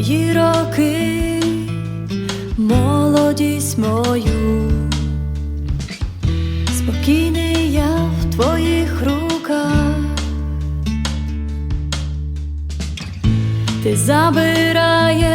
мої роки, молодість мою, спокійний я в твоїх руках, ти забираєш.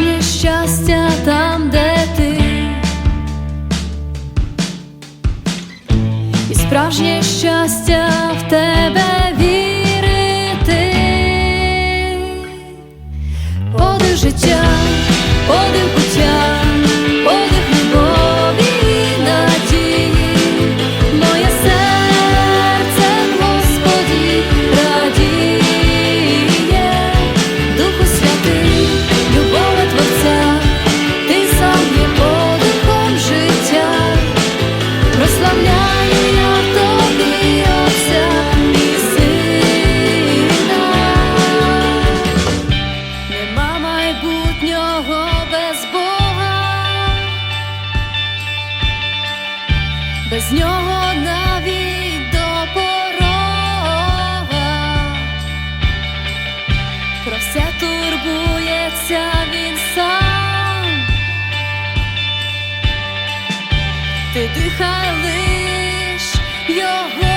справжнє щастя там, де ти, і справжнє щастя. без нього навіть до порога, про все турбується він сам, ти дихай лиш його.